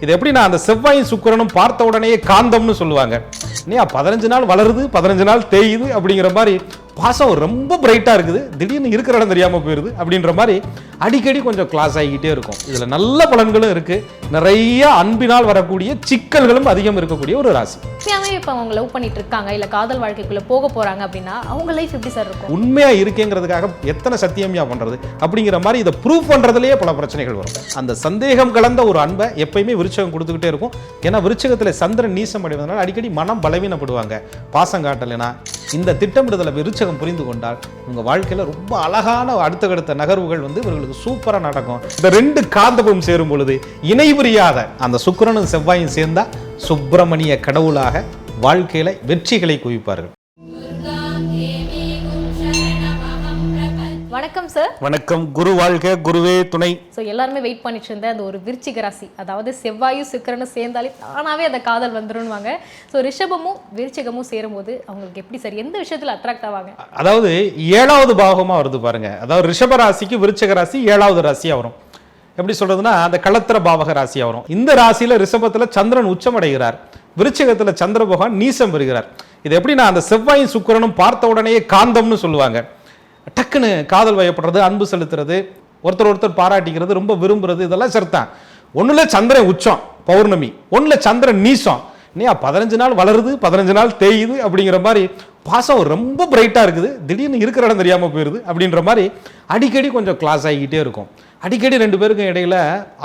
இது எப்படின்னா அந்த செவ்வாயும் சுக்கிரனும் பார்த்த உடனே காந்தம்னு சொல்லுவாங்க. இல்லையா பதினஞ்சு நாள் வளருது பதினஞ்சு நாள் தேயுது அப்படிங்கிற மாதிரி பாசம் ரொம்ப பிரைட்டா இருக்குது. திடீர்னு இருக்கிற இடம் தெரியாம போயிருது அப்படின்ற மாதிரி அடிக்கடி கொஞ்சம் கிளாஸ் ஆகிக்கிட்டே இருக்கும். இதுல நல்ல பலன்களும் இருக்கு. நிறைய அன்பினால் வரக்கூடிய சிக்கல்களும் அதிகம் இருக்கக்கூடிய ஒரு ராசி. இப்போ அவங்க லவ் பண்ணிட்டு இருக்காங்க இல்ல காதல் வாழ்க்கைக்குள்ள போக போறாங்க அப்படின்னா அவங்க லைஃப் எப்படி சார் இருக்கும்? உண்மையா இருக்கேங்கிறதுக்காக எத்தனை சத்தியமியா பண்றது? அப்படிங்கிற மாதிரி இதை ப்ரூவ் பண்றதுலயே பல பிரச்சனைகள் வரும். அந்த சந்தேகம் கலந்த ஒரு அன்பை எப்பயுமே விருச்சகம் கொடுத்துக்கிட்டே இருக்கும். ஏன்னா விருச்சகத்துல சந்திரன் நீசம் அடைவதனால அடிக்கடி மனம் பலவீனப்படுவாங்க. பாசம் காட்டலைனா இந்த திட்டமிடுதலை விருச்சகம் புரிந்து கொண்டால் உங்க வாழ்க்கையில ரொம்ப அழகான அடுத்தடுத்த நகர்வுகள் வந்து இவர்களுக்கு சூப்பரா நடக்கும். இந்த ரெண்டு காந்தபம் சேரும் பொழுது இணை புரியாத அந்த சுக்கிரனும் செவ்வாயும் சேர்ந்தால் சுப்பிரமணிய கடவுளாக வாழ்க்கையில வெற்றிகளை குவிப்பார்கள். வணக்கம் சார் வணக்கம். குரு வாழ்க குருவே துணை. ஸோ எல்லாருமே வெயிட் பண்ணிட்டு இருந்த அந்த ஒரு விருச்சிக ராசி. அதாவது செவ்வாயும் சுக்கிரனும் சேர்ந்தாலே தானாவே அந்த காதல் வந்துருன்னுவாங்க ஸோ ரிஷபமும் விருச்சிகமும் சேரும்போது அவங்களுக்கு எப்படி சார் எந்த விஷயத்துல அட்ராக்ட் ஆவாங்க? அதாவது ஏழாவது பாகமா வருது பாருங்க. அதாவது ரிஷப ராசிக்கு விருச்சக ராசி ஏழாவது ராசியா வரும். எப்படி சொல்றதுன்னா அந்த களத்திர பாவக ராசியா வரும். இந்த ராசியில ரிஷபத்துல சந்திரன் உச்சமடைகிறார் விருச்சகத்துல சந்திர பகவான் நீசம் பெறுகிறார். இது எப்படின்னா அந்த செவ்வாயும் சுக்கிரனும் பார்த்த உடனே காந்தம்னு சொல்லுவாங்க. டக்குன்னு காதல் வயப்படுறது அன்பு செலுத்துறது ஒருத்தர் ஒருத்தர் பாராட்டிக்கிறது ரொம்ப விரும்புறது இதெல்லாம் சரிதான் ஒன்றுல சந்திரன் உச்சம் பௌர்ணமி. ஒன்றில் சந்திரன் நீசம். இல்லையா பதினஞ்சு நாள் வளருது பதினஞ்சு நாள் தேயுது அப்படிங்கிற மாதிரி பாசம் ரொம்ப பிரைட்டாக இருக்குது. திடீர்னு இருக்கிற இடம் தெரியாமல் போயிடுது அப்படின்ற மாதிரி அடிக்கடி கொஞ்சம் கிளாஸ் ஆகிக்கிட்டே இருக்கும். அடிக்கடி ரெண்டு பேருக்கும் இடையில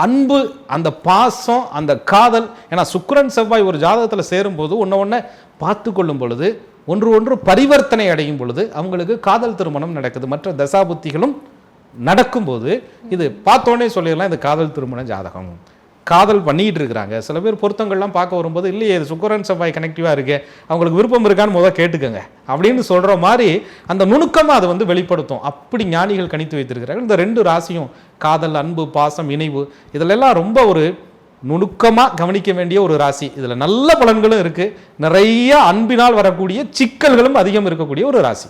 அன்பு அந்த பாசம் அந்த காதல். ஏன்னா சுக்கரன் செவ்வாய் ஒரு ஜாதகத்தில் சேரும்போது ஒன்று ஒன்று பார்த்து கொள்ளும் பொழுது ஒன்று ஒன்று பரிவர்த்தனை அடையும் பொழுது அவங்களுக்கு காதல் திருமணம் நடக்குது. மற்ற தசாபுத்திகளும் நடக்கும்போது இது பார்த்தோன்னே சொல்லிடலாம் இது காதல் திருமண ஜாதகம். காதல் பண்ணிக்கிட்டு இருக்கிறாங்க. சில பேர் பொருத்தங்கள்லாம் பார்க்க வரும்போது இல்லையே இது சுக்கரன் செவ்வாய் கனெக்டிவாக இருக்கு. அவங்களுக்கு விருப்பம் இருக்கான்னு முதல் கேட்டுக்கோங்க. அப்படின்னு சொல்கிற மாதிரி அந்த நுணுக்கமாக அதை வந்து வெளிப்படுத்தும். அப்படி ஞானிகள் கணித்து வைத்திருக்கிறார்கள். இந்த ரெண்டு ராசியும் காதல் அன்பு பாசம் இணைவு இதிலெல்லாம் ரொம்ப ஒரு நுணுக்கமாக கவனிக்க வேண்டிய ஒரு ராசி. இதில் நல்ல பலன்களும் இருக்குது நிறைய அன்பினால் வரக்கூடிய சிக்கல்களும் அதிகம் இருக்கக்கூடிய ஒரு ராசி.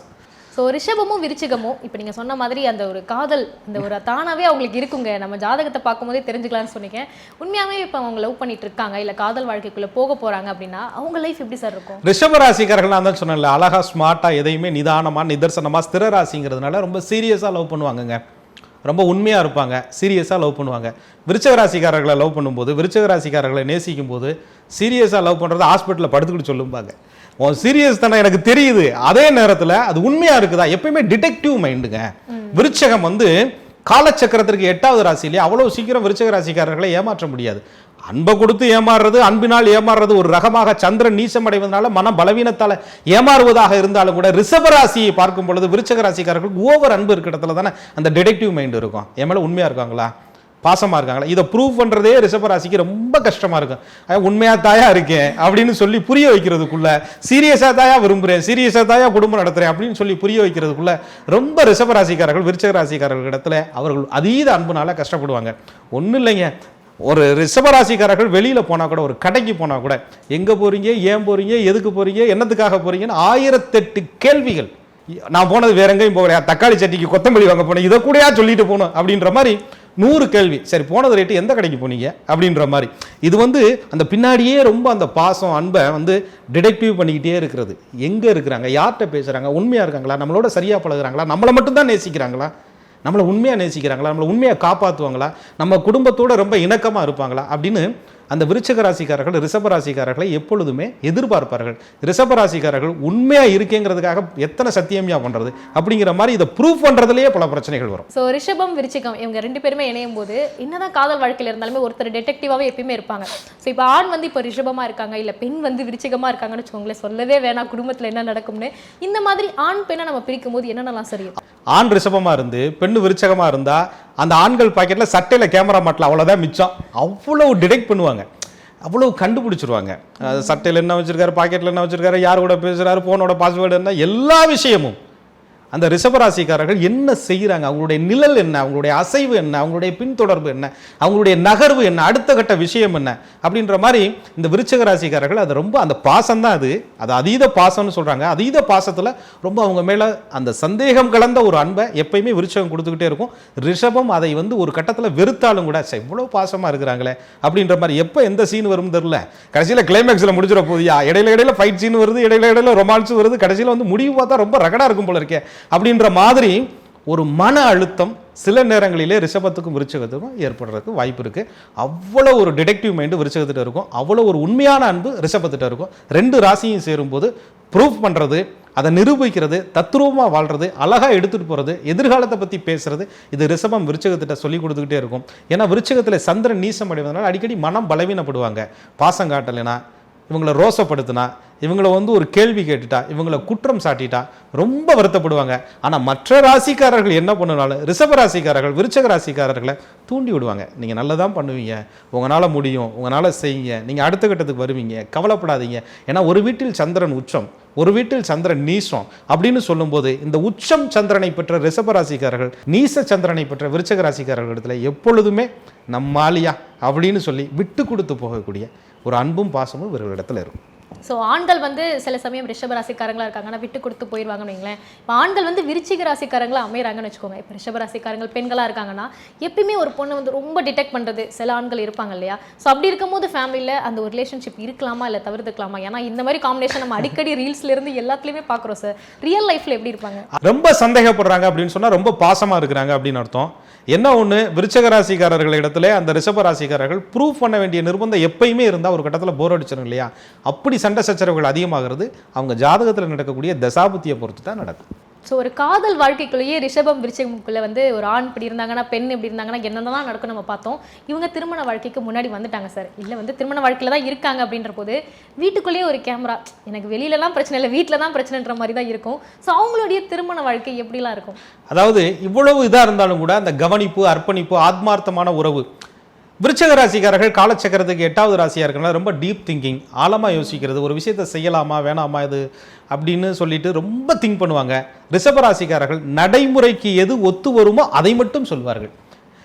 ஸோ ரிஷபமும் விருச்சிகமும் இப்போ நீங்க சொன்ன மாதிரி அந்த ஒரு காதல் அந்த ஒரு தானாவே அவங்களுக்கு இருக்குங்க. நம்ம ஜாதகத்தை பார்க்கும்போதே தெரிஞ்சுக்கலாம்னு சொன்னீங்க. உண்மையாவே இப்போ அவங்க லவ் பண்ணிட்டு இருக்காங்க. இல்ல காதல் வாழ்க்கைக்குள்ள போக போறாங்க அப்படின்னா அவங்க லைஃப் எப்படி சார் இருக்கும்? ரிஷபராசிக்காரர்கள் நான் தான் சொன்னேன்ல அழகா ஸ்மார்ட்டா எதையுமே நிதானமா நிதர்சனமா ஸ்திர ராசிங்கிறதுனால ரொம்ப சீரியஸா லவ் பண்ணுவாங்கங்க. ரொம்ப உண்மையா இருப்பாங்க சீரியஸா லவ் பண்ணுவாங்க. விருச்சக ராசிக்காரர்களை லவ் பண்ணும்போது விருச்சக ராசிக்காரர்களை நேசிக்கும் போது சீரியஸா லவ் பண்றது ஹாஸ்பிட்டலில் படுத்துக்கிட்டு சொல்லும்பாங்க. உன் சீரியஸ் தானே எனக்கு தெரியுது. அதே நேரத்துல அது உண்மையா இருக்குதா? எப்பயுமே டிடெக்டிவ் மைண்டுங்க விருச்சகம் வந்து காலச்சக்கரத்திற்கு எட்டாவது ராசியிலே அவ்வளவு சீக்கிரம் விருச்சக ராசிக்காரர்களை ஏமாற்ற முடியாது. அன்பை கொடுத்து ஏமாறுறது அன்பினால் ஏமாறுறது ஒரு ரகமாக சந்திரன் நீசம் அடைவதனால மன பலவீனத்தால் ஏமாறுவதாக இருந்தாலும் கூட ரிஷப ராசியை பார்க்கும் பொழுது விருச்சக ராசிக்காரர்களுக்கு ஓவர் அன்பு இருக்கிற இடத்துல தானே அந்த டிடெக்டிவ் மைண்ட் இருக்கும். என் மேலே உண்மையாக இருக்காங்களா? பாசமாக இருக்காங்களா? இதை ப்ரூவ் பண்ணுறதே ரிஷப ராசிக்கு ரொம்ப கஷ்டமாக இருக்கும். உண்மையாக தாயா இருக்கேன் அப்படின்னு சொல்லி புரிய வைக்கிறதுக்குள்ள சீரியஸாக தாயா விரும்புகிறேன் சீரியஸாக தாயா குடும்பம் நடத்துகிறேன் அப்படின்னு சொல்லி புரிய வைக்கிறதுக்குள்ள ரொம்ப ரிஷப ராசிக்காரர்கள் விருச்சக ராசிக்காரர்கள் இடத்துல அவர்கள் அதீத அன்புனால கஷ்டப்படுவாங்க. ஒன்றும் இல்லைங்க. ஒரு ரிஷபராசிக்காரர்கள் வெளியில் போனால் கூட ஒரு கடைக்கு போனால் கூட எங்கே போகிறீங்க ஏன் போகிறீங்க எதுக்கு போகிறீங்க என்னத்துக்காக போகிறீங்கன்னு ஆயிரத்தெட்டு கேள்விகள். நான் போனது வேற எங்கேயும் போகலையா? தக்காளி சட்டிக்கு கொத்தமல்லி வாங்க போனேன் இதை கூடயா சொல்லிட்டு போகணும் அப்படின்ற மாதிரி நூறு கேள்வி. சரி போனது ரேட்டு எந்த கடைக்கு போனீங்க அப்படின்ற மாதிரி. இது வந்து அந்த பின்னாடியே ரொம்ப அந்த பாசம் அன்பை வந்து டிடெக்டிவ் பண்ணிக்கிட்டே இருக்கிறது. எங்கே இருக்கிறாங்க? யார்கிட்ட பேசுகிறாங்க உண்மையாக இருக்காங்களா? நம்மளோட சரியாக பழகுறாங்களா? நம்மளை மட்டும்தான் நேசிக்கிறாங்களா? நம்மளை உண்மையாக நேசிக்கிறாங்களா? நம்மளை உண்மையாக காப்பாற்றுவாங்களா நம்ம குடும்பத்தோடு ரொம்ப இணக்கமாக இருப்பாங்களா? அப்படின்னு அந்த விருச்சக ராசிக்காரர்கள் ரிஷப ராசிக்காரர்களை எப்பொழுதுமே எதிர்பார்ப்பார்கள். ரிஷப ராசிக்காரர்கள் உண்மையாக இருக்கேங்கிறதுக்காக எத்தனை சத்தியமியா பண்ணுறது அப்படிங்கிற மாதிரி இதை ப்ரூவ் பண்ணுறதுலேயே பல பிரச்சனைகள் வரும். ஸோ ரிஷபம் விருச்சிகம் இவங்க ரெண்டு பேருமே இணையும் போது என்னதான் காதல் வாழ்க்கையில இருந்தாலுமே ஒருத்தர் டிடெக்டிவாவே எப்பயுமே இருப்பாங்க. ஸோ இப்போ ஆண் வந்து இப்போ ரிஷபமா இருக்காங்க இல்ல பெண் வந்து விருச்சிகமா இருக்காங்கன்னு வச்சுக்கோங்களேன் சொல்லவே வேணாம் குடும்பத்துல என்ன நடக்கும்னு. இந்த மாதிரி ஆண் பெண்ணை நம்ம பிரிக்கும் போது என்னென்னலாம் சரி ஆண் ரிஷபமா இருந்து பெண்ணு விருச்சகமா இருந்தா அந்த ஆண்கள் பாக்கெட்ல சட்டையில கேமரா மாட்டல அவ்வளவுதான் மிச்சம். அவ்வளவு டிடெக்ட் பண்ணுவாங்க. அவ்வளவு கண்டுபிடிச்சிருவாங்க. அது என்ன வச்சிருக்காரு பாக்கெட்டில் என்ன வச்சிருக்காரு யார் கூட பேசுறாரு போனோட பாஸ்வேர்டு என்ன எல்லா விஷயமும். அந்த ரிஷபராசிக்காரர்கள் என்ன செய்கிறாங்க அவங்களுடைய நிழல் என்ன? அவங்களுடைய அசைவு என்ன? அவங்களுடைய பின்தொடர்பு என்ன? அவங்களுடைய நகர்வு என்ன? அடுத்த கட்ட விஷயம் என்ன? அப்படின்ற மாதிரி இந்த விருச்சக ராசிக்காரர்கள் அது ரொம்ப அந்த பாசம் தான் அது. அது அதீத பாசம்னு சொல்கிறாங்க அதீத பாசத்தில் ரொம்ப அவங்க மேலே அந்த சந்தேகம் கலந்த ஒரு அன்பை எப்பயுமே விருச்சகம் கொடுத்துக்கிட்டே இருக்கும். ரிஷபம் அதை வந்து ஒரு கட்டத்தில் வெறுத்தாலும் கூட "ச்சே, இவ்வளோ பாசமாக இருக்கிறாங்களே அப்படின்ற மாதிரி எப்போ எந்த சீன் வரும் தெரில கடைசியில் கிளைமேக்ஸில் முடிஞ்சிட போதியா இடையில இடையில ஃபைட் சீன் வருது இடையில இடையில ரொமான்ஸ் வருது. கடைசியில் வந்து முடிவு பார்த்தா ரொம்ப ரகடாக இருக்கும் போல இருக்கே. அப்படின்ற மாதிரி ஒரு மன அழுத்தம் சில நேரங்களிலே ரிஷபத்துக்கும் விருச்சகத்துக்கும் ஏற்படுறதுக்கு வாய்ப்பு இருக்கு. அவ்வளோ ஒரு டிடெக்டிவ் மைண்டு விருச்சகத்திட்ட இருக்கும். அவ்வளோ ஒரு உண்மையான அன்பு ரிஷபத்திட்ட இருக்கும். ரெண்டு ராசியும் சேரும்போது ப்ரூஃப் பண்றது அதை நிரூபிக்கிறது தத்ரூபமாக வாழ்றது அழகா எடுத்துகிட்டு போறது எதிர்காலத்தை பற்றி பேசுறது இது ரிஷபம் விருச்சகத்திட்ட சொல்லி கொடுத்துக்கிட்டே இருக்கும். ஏன்னா விருச்சகத்தில் சந்திரன் நீசம் அடைவதனால அடிக்கடி மனம் பலவீனப்படுவாங்க. பாசம் காட்டலைனா இவங்களை ரோசப்படுத்தினா இவங்களை வந்து ஒரு கேள்வி கேட்டுட்டா இவங்களை குற்றம் சாட்டிட்டா ரொம்ப வருத்தப்படுவாங்க. ஆனால் மற்ற ராசிக்காரர்கள் என்ன பண்ணுனாலும் ரிஷப ராசிக்காரர்கள் விருச்சக ராசிக்காரர்களை தூண்டி விடுவாங்க. நீங்கள் நல்லதான் பண்ணுவீங்க. உங்களால் முடியும். உங்களால் செய்யுங்க. நீங்கள் அடுத்த கட்டத்துக்கு வருவீங்க. கவலைப்படாதீங்க. ஏன்னா ஒரு வீட்டில் சந்திரன் உச்சம் ஒரு வீட்டில் சந்திரன் நீசம் அப்படின்னு சொல்லும்போது இந்த உச்சம் சந்திரனை பெற்ற ரிஷப ராசிக்காரர்கள் நீச சந்திரனை பெற்ற விருச்சக ராசிக்காரர்கள் இடத்துல எப்பொழுதுமே நம்மாலியா அப்படின்னு சொல்லி விட்டு கொடுத்து போகக்கூடிய ஒரு அன்பும் பாசமும் இவர்களிடத்தில் இருக்கும். ஸோ ஆண்கள் வந்து சில சமயம் ரிஷப ராசிக்காரங்களா இருக்காங்கன்னா விட்டு கொடுத்து போயிடுவாங்கன்னு வைங்களேன். இப்போ ஆண்கள் வந்து விருச்சிக ராசிக்காரங்களா அமையறாங்கன்னு வச்சுக்கோங்க. இப்போ ரிஷப ராசிக்காரங்கள் பெண்களா இருக்காங்கன்னா எப்பயுமே ஒரு பொண்ணை வந்து ரொம்ப டிடெக்ட் பண்றது சில ஆண்கள் இருப்பாங்க இல்லையா? ஸோ அப்படி இருக்கும்போது ஃபேமிலியில் அந்த ஒரு ரிலேஷன்ஷிப் இருக்கலாமா இல்லை தவிர்த்துக்கலாமா? ஏன்னா இந்த மாதிரி காம்பினேஷன் நம்ம அடிக்கடி ரீல்ஸ்ல இருந்து எல்லாத்துலேயுமே பார்க்குறோம் சார் ரியல் லைஃப்ல எப்படி இருப்பாங்க? ரொம்ப சந்தேகப்படுறாங்க அப்படின்னு சொன்னா ரொம்ப பாசமா இருக்கிறாங்க அப்படின்னு அர்த்தம். என்ன ஒண்ணு? விருச்சக ராசிக்காரர்கள் இடத்துல அந்த ரிஷப ராசிக்காரர்கள் ப்ரூவ் பண்ண வேண்டிய நிர்பந்தம் எப்பயுமே இருந்தா ஒரு கட்டத்தில் போர் அடிச்சிடும் இல்லையா? அப்படி சண்டை சச்சரவுகள் அதிகமாகிறது. அவங்க ஜாதகத்துல நடக்கக்கூடிய தசாபுத்தியை பொறுத்து தான் நடக்கும். ஸோ ஒரு காதல் வாழ்க்கைக்குள்ளேயே ரிஷபம் விருச்சிகமுக்குள்ள வந்து ஒரு ஆண் இப்படி இருந்தாங்கன்னா பெண் இப்படி இருந்தாங்கன்னா என்னென்னலாம் நடக்கும் நம்ம பார்த்தோம். இவங்க திருமண வாழ்க்கைக்கு முன்னாடி வந்துட்டாங்க சார். இல்லை வந்து திருமண வாழ்க்கையில தான் இருக்காங்க அப்படின்ற போது வீட்டுக்குள்ளேயே ஒரு கேமரா எனக்கு வெளியிலலாம் பிரச்சனை இல்லை வீட்டில் தான் பிரச்சனைன்ற மாதிரி தான் இருக்கும். ஸோ அவங்களுடைய திருமண வாழ்க்கை எப்படிலாம் இருக்கும்? அதாவது இவ்வளவு இதா இருந்தாலும் கூட அந்த கவனிப்பு அர்ப்பணிப்பு ஆத்மார்த்தமான உறவு விருச்சக ராசிக்காரர்கள் காலச்சக்கரத்துக்கு எட்டாவது ராசியாக இருக்கனால ரொம்ப டீப் திங்கிங் ஆழமாக யோசிக்கிறது ஒரு விஷயத்தை செய்யலாமா வேணாமா இது அப்படின்னு சொல்லிட்டு ரொம்ப திங்க் பண்ணுவாங்க. ரிஷப ராசிக்காரர்கள் நடைமுறைக்கு எது ஒத்து வருமோ அதை மட்டும் சொல்வார்கள்.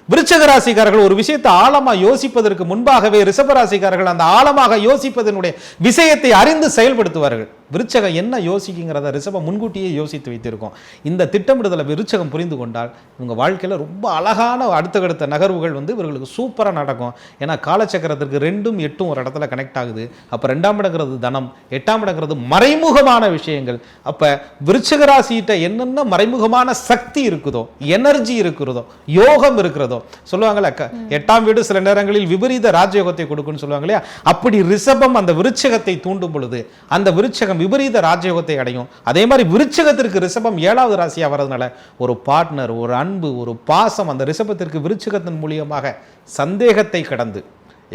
விருச்சக ராசிக்காரர்கள் ஒரு விஷயத்தை ஆழமாக யோசிப்பதற்கு முன்பாகவே ரிஷப ராசிக்காரர்கள் அந்த ஆழமாக யோசிப்பதனுடைய விஷயத்தை அறிந்து செயல்படுத்துவார்கள். விருச்சகம் என்ன யோசிக்குங்கிறத ரிஷபம் முன்கூட்டியே யோசித்து வைத்திருக்கோம். இந்த திட்டமிடுதலை விருச்சகம் புரிந்து கொண்டால் உங்க வாழ்க்கையில ரொம்ப அழகான அடுத்தடுத்த நகர்வுகள் வந்து இவர்களுக்கு சூப்பரா நடக்கும். ஏன்னா காலச்சக்கரத்திற்கு ரெண்டும் எட்டும் ஒரு இடத்துல கனெக்ட் ஆகுது. அப்ப ரெண்டாம் இடங்கிறது தனம் எட்டாம் இடங்கிறது மறைமுகமான விஷயங்கள். அப்ப விருச்சக ராசிகிட்ட என்னென்ன மறைமுகமான சக்தி இருக்குதோ எனர்ஜி இருக்கிறதோ யோகம் இருக்கிறதோ சொல்லுவாங்கல்ல க- எட்டாம் வீடு சில நேரங்களில் விபரீத ராஜயோகத்தை கொடுக்குன்னு சொல்லுவாங்க இல்லையா? அப்படி ரிஷபம் அந்த விருச்சகத்தை தூண்டும் பொழுது அந்த விருச்சகம் விபரீத ராஜயோகத்தை அடையும். அதே மாதிரி விருச்சகத்திற்கு ரிஷபம் ஏழாவது ராசியா வர்றதுனால ஒரு பார்ட்னர் ஒரு அன்பு ஒரு பாசம் அந்த ரிஷபத்திற்கு விருச்சகத்தின் மூலியமாக சந்தேகத்தை கடந்து.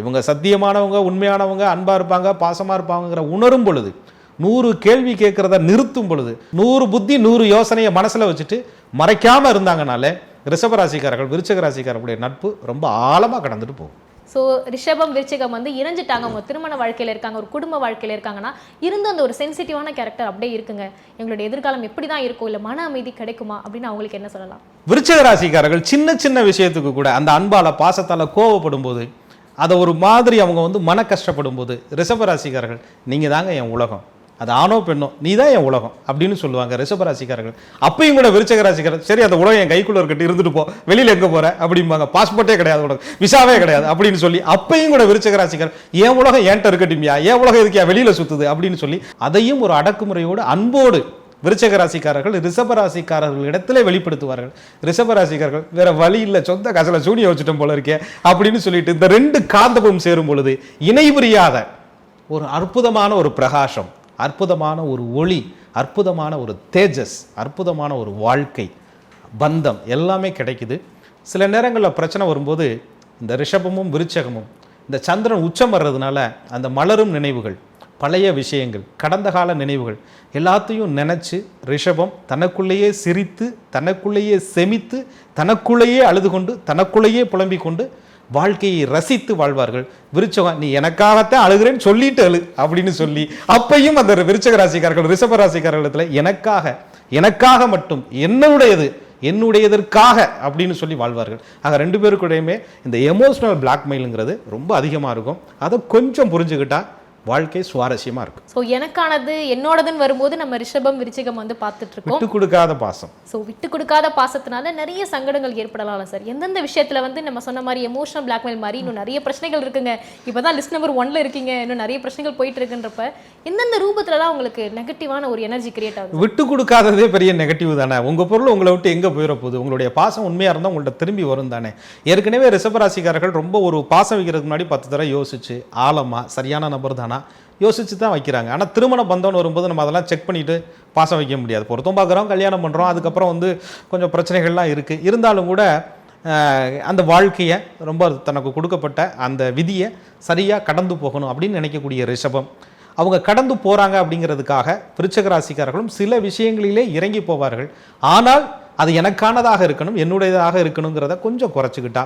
இவங்க சத்தியமானவங்க உண்மையானவங்க அன்பாக இருப்பாங்க பாசமாக இருப்பாங்கங்கிற உணரும் பொழுது நூறு கேள்வி கேட்குறத நிறுத்தும் பொழுது நூறு புத்தி நூறு யோசனையை மனசில் வச்சுட்டு மறைக்காமல் இருந்தாங்கனாலே ரிஷபராசிக்காரர்கள் விருச்சக ராசிக்காரர்களுடைய நட்பு ரொம்ப ஆழமாக கடந்துட்டு போகும். ஸோ ரிஷபம் விருச்சிகம் வந்து இணைஞ்சிட்டாங்க. அவங்க திருமண வாழ்க்கையில் இருக்காங்க. ஒரு குடும்ப வாழ்க்கையில் இருக்காங்கன்னா இருந்து அந்த ஒரு சென்சிட்டிவான கேரக்டர் அப்படியே இருக்குங்க. எங்களுடைய எதிர்காலம் எப்படி தான் இருக்கும்? இல்லை மன அமைதி கிடைக்குமா? அப்படின்னு அவங்களுக்கு என்ன சொல்லலாம்? விருச்சக ராசிக்காரர்கள் சின்ன சின்ன விஷயத்துக்கு கூட அந்த அன்பால் பாசத்தால் கோவப்படும் போது அதை ஒரு மாதிரி அவங்க வந்து மன கஷ்டப்படும் போது ரிஷப ராசிக்காரர்கள் நீங்கள் தாங்க என் உலகம். அது ஆணோ பெண்ணோ நீ தான் என் உலகம் அப்படின்னு சொல்லுவாங்க ரிஷப ராசிக்காரர்கள் அப்பயும் கூட விருச்சக ராசிக்காரர் சரி அந்த உலகம் என் கைக்குள்ள இருக்கட்டு இருந்துட்டு போ வெளியில எங்க போற அப்படிம்பாங்க. பாஸ்போர்ட்டே கிடையாது உனக்கு விசாவே கிடையாது அப்படின்னு சொல்லி அப்பயும் கூட விருச்சக ராசிக்காரர் என் உலகம் ஏன்ட்ட இருக்கட்டும்யா என் உலகம் எதுக்கியா வெளியில சுத்துது அப்படின்னு சொல்லி அதையும் ஒரு அடக்குமுறையோடு அன்போடு விருச்சக ராசிக்காரர்கள் ரிஷப ராசிக்காரர்கள் இடத்துல வெளிப்படுத்துவார்கள். ரிஷப ராசிக்காரர்கள் வேற வழி இல்லை சொந்த காசுல சூனிய வச்சுட்டோம் போல இருக்கே அப்படின்னு சொல்லிட்டு இந்த ரெண்டு காந்தபம் சேரும் பொழுது இணை புரியாத ஒரு அற்புதமான ஒரு பிரகாசம் அற்புதமான ஒரு ஒளி அற்புதமான ஒரு தேஜஸ் அற்புதமான ஒரு வாழ்க்கை பந்தம் எல்லாமே கிடைக்குது. சில நேரங்களில் பிரச்சனை வரும்போது இந்த ரிஷபமும் விருச்சகமும் இந்த சந்திரன் உச்சம் வர்றதுனால அந்த மலரும் நினைவுகள் பழைய விஷயங்கள் கடந்த கால நினைவுகள் எல்லாத்தையும் நினச்சி ரிஷபம் தனக்குள்ளேயே சிரித்து தனக்குள்ளேயே செமித்து தனக்குள்ளேயே அழுது கொண்டு தனக்குள்ளேயே புலம்பிக் கொண்டு வாழ்க்கையை ரசித்து வாழ்வார்கள். விருச்சகம் நீ எனக்காகத்தான் அழுகிறேன்னு சொல்லிட்டு அழு அப்படின்னு சொல்லி அப்பையும் அந்த விருச்சக ராசிக்காரர்கள் ரிஷப ராசிக்காரர்களிடத்தில் எனக்காக எனக்காக மட்டும் என்னுடையது என்னுடையதற்காக அப்படின்னு சொல்லி வாழ்வார்கள். ஆக ரெண்டு பேருக்குடையுமே இந்த எமோஷனல் பிளாக்மெயிலுங்கிறது ரொம்ப அதிகமாக இருக்கும். அதை கொஞ்சம் புரிஞ்சுக்கிட்டால் வாழ்க்கை சுவாரஸ்யமாக இருக்கும் ஸோ எனக்கானது என்னோடதுன்னு வரும்போது நம்ம ரிஷபம் விருச்சிகம் வந்து பார்த்துட்டு இருக்கோம் விட்டு கொடுக்காத பாசம். ஸோ விட்டு கொடுக்காத பாசத்தினால நிறைய சங்கடங்கள் ஏற்படலாம் சார். எந்தெந்த விஷயத்துல வந்து நம்ம சொன்ன மாதிரி எமோஷனல் பிளாக்மெயில் மாதிரி இன்னும் நிறைய பிரச்சனைகள் இருக்குங்க. இப்பதான் லிஸ்ட் நம்பர் ஒன்ல இருக்கீங்க. இன்னும் நிறைய பிரச்சனைகள் போயிட்டு இருக்குன்றப்ப எந்தெந்த ரூபத்துலலாம் உங்களுக்கு நெகட்டிவான ஒரு எனர்ஜி கிரியேட் ஆகுது? விட்டு கொடுக்காததே பெரிய நெகட்டிவ் தானே. உங்க பொருள் உங்களை விட்டு எங்க போயிட போகுது? உங்களுடைய பாசம் உண்மையா இருந்தா உங்கள்ட்ட திரும்பி வரும் தானே. ஏற்கனவே ரிஷபராசிக்காரர்கள் ரொம்ப ஒரு பாசம் வைக்கிறதுக்கு முன்னாடி பத்து தடவை யோசிச்சு ஆழமா சரியான நபர் தானா? யோசித்து தான் வைக்கிறாங்க. ஆனால் திருமண பந்தம்னு வரும்போது நம்ம அதெல்லாம் செக் பண்ணிவிட்டு பாசம் வைக்க முடியாது. பொருத்தம் பார்க்குறோம் கல்யாணம் பண்ணுறோம் அதுக்கப்புறம் வந்து கொஞ்சம் பிரச்சனைகள்லாம் இருக்குது இருந்தாலும் கூட அந்த வாழ்க்கையை ரொம்ப தனக்கு கொடுக்கப்பட்ட அந்த விதியை சரியாக கடந்து போகணும் அப்படின்னு நினைக்கக்கூடிய ரிஷபம். அவங்க கடந்து போகிறாங்க அப்படிங்கிறதுக்காக விருச்சக ராசிக்காரர்களும் சில விஷயங்களிலே இறங்கி போவார்கள். ஆனால் அது எனக்கானதாக இருக்கணும் என்னுடையதாக இருக்கணுங்கிறத கொஞ்சம் குறைச்சிக்கிட்டா.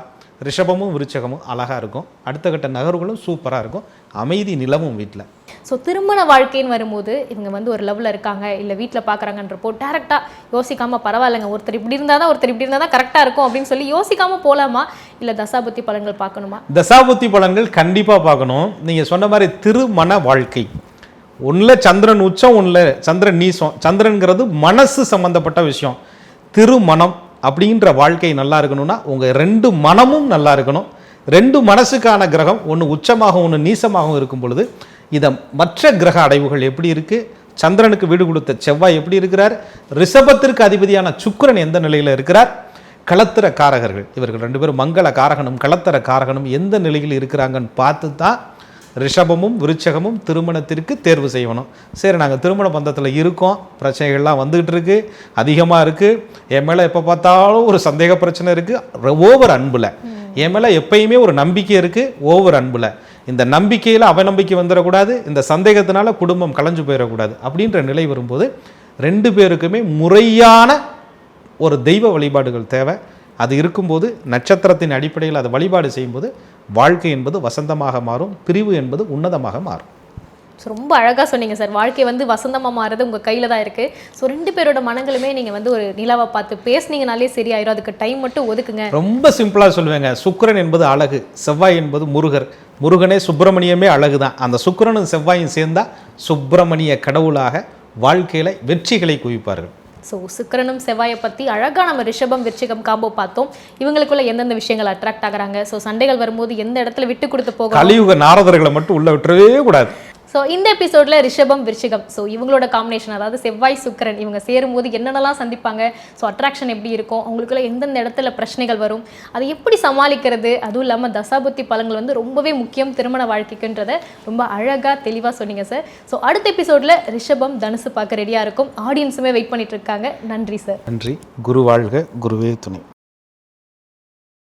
ரிஷபமும் விருச்சகமும் அழகா இருக்கும். அடுத்த கட்ட நகர்வுகளும் சூப்பரா இருக்கும். அமைதி நிலவும் வீட்டில் ஸோ திருமண வாழ்க்கைன்னு வரும்போது இவங்க வந்து ஒரு லவ்ல இருக்காங்க. இல்லை வீட்டில் பார்க்குறாங்கன்றப்போ டேரெக்டாக யோசிக்காம பரவாயில்லைங்க. ஒருத்தர் இப்படி இருந்தால் தான் ஒருத்தர் இப்படி இருந்தால் தான் கரெக்டாக இருக்கும் அப்படின்னு சொல்லி யோசிக்காம போகலாமா இல்லை தசாபுத்தி பலன்கள் பார்க்கணுமா? தசாபுத்தி பலன்கள் கண்டிப்பா பார்க்கணும். நீங்க சொன்ன மாதிரி திருமண வாழ்க்கை. ஒண்ணுல சந்திரன் உச்சம் ஒண்ணுல சந்திரன் நீசம். சந்திரன்கிறது மனசு சம்பந்தப்பட்ட விஷயம். திருமணம். அப்படின்ற வாழ்க்கை நல்லா இருக்கணும்னா உங்கள் ரெண்டு மனமும் நல்லா இருக்கணும். ரெண்டு மனசுக்கான கிரகம் ஒன்று உச்சமாகவும் ஒன்று நீசமாகவும் இருக்கும் பொழுது இதை மற்ற கிரக அடைவுகள் எப்படி இருக்குது சந்திரனுக்கு வீடு கொடுத்த செவ்வாய் எப்படி இருக்கிறார்? ரிஷபத்திற்கு அதிபதியான சுக்கரன் எந்த நிலையில் இருக்கிறார்? களத்திர காரகர்கள். இவர்கள் ரெண்டு பேரும் மங்கள காரகனும் களத்திர காரகனும் எந்த நிலையில் இருக்கிறாங்கன்னு பார்த்து தான் ரிஷபமும் விருச்சகமும் திருமணத்திற்கு தேர்வு செய்யணும். சரி நாங்கள் திருமண பந்தத்தில் இருக்கோம். பிரச்சனைகள்லாம் வந்துகிட்டு இருக்கு. அதிகமாக இருக்குது என் மேலே எப்போ பார்த்தாலும் ஒரு சந்தேக பிரச்சனை இருக்குது ஓவர் அன்பில். என் மேலே எப்பயுமே ஒரு நம்பிக்கை இருக்குது ஓவர் அன்பில். இந்த நம்பிக்கையில் அவநம்பிக்கை வந்துடக்கூடாது. இந்த சந்தேகத்தினால குடும்பம் கலைஞ்சு போயிடக்கூடாது அப்படின்ற நிலை வரும்போது ரெண்டு பேருக்குமே முறையான ஒரு தெய்வ வழிபாடுகள் தேவை. அது இருக்கும்போது நட்சத்திரத்தின் அடிப்படையில் அதை வழிபாடு செய்யும்போது வாழ்க்கை என்பது வசந்தமாக மாறும் பிரிவு என்பது உன்னதமாக மாறும். ஸோ ரொம்ப அழகாக சொன்னீங்க சார். வாழ்க்கை வந்து வசந்தமாக மாறுறது உங்கள் கையில் தான் இருக்குது ஸோ ரெண்டு பேரோட மனங்களுமே நீங்கள் வந்து ஒரு நிலாவை பார்த்து பேசுனீங்கனாலே சரியாயிரும். அதுக்கு டைம் மட்டும் ஒதுக்குங்க. ரொம்ப சிம்பிளாக சொல்லுவேங்க. சுக்கிரன் என்பது அழகு செவ்வாய் என்பது முருகர். முருகனே சுப்பிரமணியமே அழகு தான் அந்த சுக்கிரனும் செவ்வாயும் சேர்ந்தா சுப்பிரமணிய கடவுளாக வாழ்க்கையில வெற்றிகளை குவிப்பார்கள். ஸோ சுக்கரனும் செவ்வாயை பற்றி அழகாக நம்ம ரிஷபம் விருச்சிகம் காம்போ பார்த்தோம். இவங்களுக்குள்ள எந்தெந்த விஷயங்கள் அட்ராக்ட் ஆகுறாங்க? ஸோ சண்டைகள் வரும்போது எந்த இடத்துல விட்டு கொடுத்து போக கலியுக நாரதர்களை மட்டும் உள்ள விட்டுறவே கூடாது. ஸோ இந்த எபிசோடில் ரிஷபம் விருஷிகம் ஸோ இவங்களோட காம்பினேஷன் அதாவது செவ்வாய் சுக்கரன் இவங்க சேரும்போது என்னென்னலாம் சந்திப்பாங்க? ஸோ அட்ராக்ஷன் எப்படி இருக்கும்? அவங்களுக்குள்ள எந்தெந்த இடத்துல பிரச்சனைகள் வரும்? அதை எப்படி சமாளிக்கிறது? அதுவும் இல்லாமல் தசாபுத்தி பழங்கள் வந்து ரொம்பவே முக்கியம் திருமண வாழ்க்கைக்குன்றதை ரொம்ப அழகாக தெளிவாக சொன்னீங்க சார் ஸோ அடுத்த எபிசோடில் ரிஷபம் தனுசு பார்க்க ரெடியாக இருக்கும். ஆடியன்ஸுமே வெயிட் பண்ணிட்டு இருக்காங்க. நன்றி சார் நன்றி. குரு வாழ்க குருவே துணை.